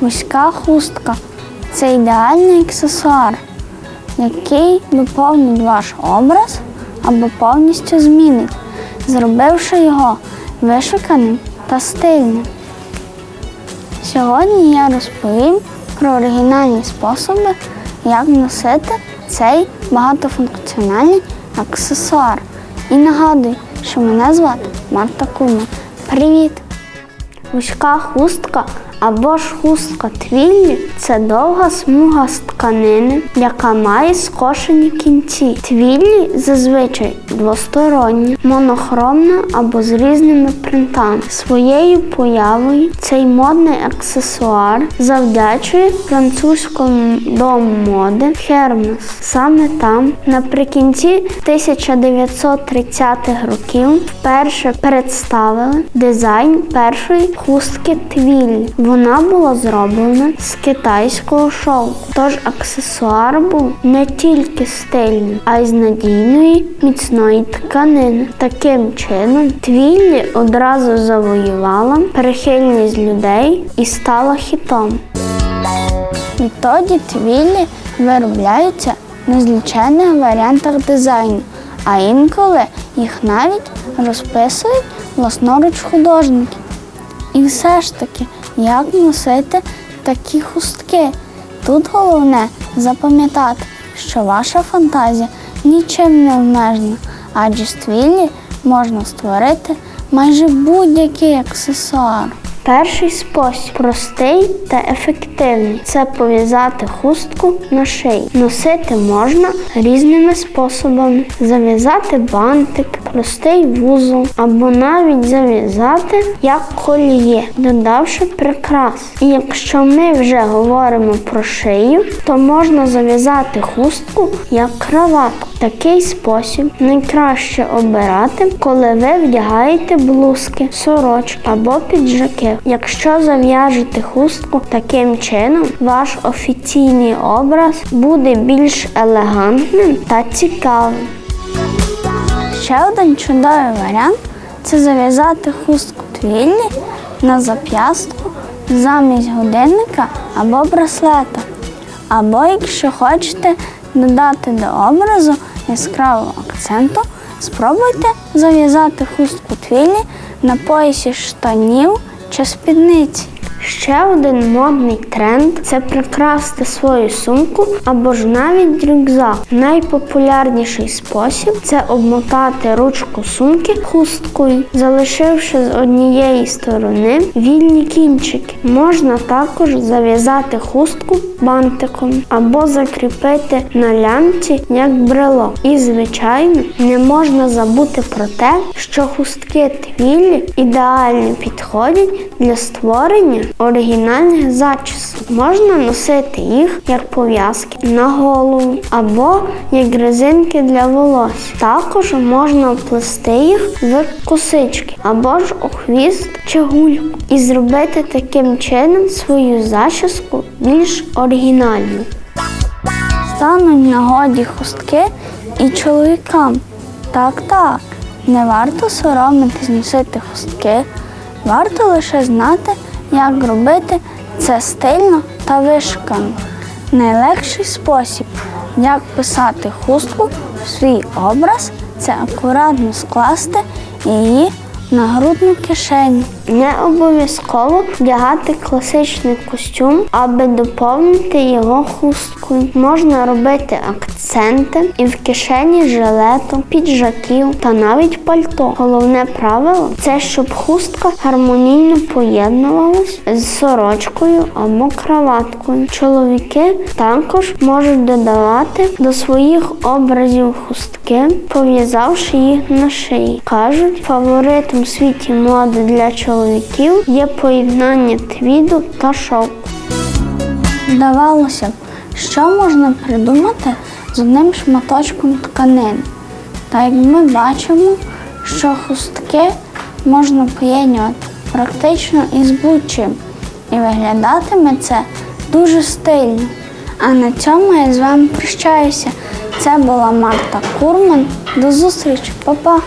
Вузька хустка це ідеальний аксесуар, який доповнить ваш образ або повністю змінить, зробивши його вишуканим та стильним. Сьогодні я розповім про оригінальні способи, як носити цей багатофункціональний аксесуар. І нагадую, що мене звати Марта Кума. Привіт! Вузька хустка або ж хустка твіллі це довга смуга з тканини, яка має скошені кінці. Твіллі зазвичай двостороння, монохромна або з різними принтами. Своєю появою цей модний аксесуар завдячує французькому дому моди Hermes. Саме там, наприкінці 1930-х років, вперше представили дизайн першої хустки твіллі. Вона була зроблена з китайського шовку. Тож аксесуар був не тільки стильний, а й з надійної міцної тканини. Таким чином, твіллі одразу завоювала прихильність людей і стала хітом. Відтоді твіллі виробляються в незліченних варіантах дизайну, а інколи їх навіть розписують власноруч художники. І все ж таки, як носити такі хустки? Тут головне запам'ятати, що ваша фантазія нічим не обмежена, адже з твілі можна створити майже будь-який аксесуар. Перший спосіб простий та ефективний це пов'язати хустку на шиї. Носити можна різними способами: зав'язати бантик, простий вузол або навіть зав'язати як коліє, додавши прикрас. І якщо ми вже говоримо про шию, то можна зав'язати хустку як краватку. Такий спосіб найкраще обирати, коли ви вдягаєте блузки, сорочки або піджаки. Якщо зав'яжете хустку таким чином, ваш офіційний образ буде більш елегантним та цікавим. Ще один чудовий варіант це зав'язати хустку твіллі на зап'ястку замість годинника або браслета. Або якщо хочете додати до образу яскравого акценту, спробуйте зав'язати хустку твіллі на поясі штанів чи спідниці. Ще один модний тренд це прикрасти свою сумку або ж навіть рюкзак. Найпопулярніший спосіб це обмотати ручку сумки хусткою, залишивши з однієї сторони вільні кінчики. Можна також зав'язати хустку бантиком або закріпити на лямці як брелок. І, звичайно, не можна забути про те, що хустки твілі ідеально підходять для створення оригінальних зачісок. Можна носити їх як пов'язки на голову або як резинки для волосся. Також можна вплести їх в косички або ж у хвіст чи гульку і зробити таким чином свою зачіску більш оригінальною. Стануть нагоді хустки і чоловікам. Так, так, не варто соромитись носити хустки, варто лише знати, як робити це стильно та вишукано. Найлегший спосіб, як писати хустку в свій образ, це акуратно скласти її на грудну кишеню. Не обов'язково вдягати класичний костюм, аби доповнити його хусткою. Можна робити акценти і в кишені жилету, піджаків та навіть пальто. Головне правило це щоб хустка гармонійно поєднувалась з сорочкою або краваткою. Чоловіки також можуть додавати до своїх образів хустки, пов'язавши їх на шиї. Кажуть, фаворитом світі моди для чоловіків є поєднання твіду та шовку. Здавалося б, що можна придумати з одним шматочком тканини. Та як ми бачимо, що хустки можна поєднувати практично із будь-чим. І виглядатиме це дуже стильно. А на цьому я з вами прощаюся. Це була Марта Курман. До зустрічі, Па-па!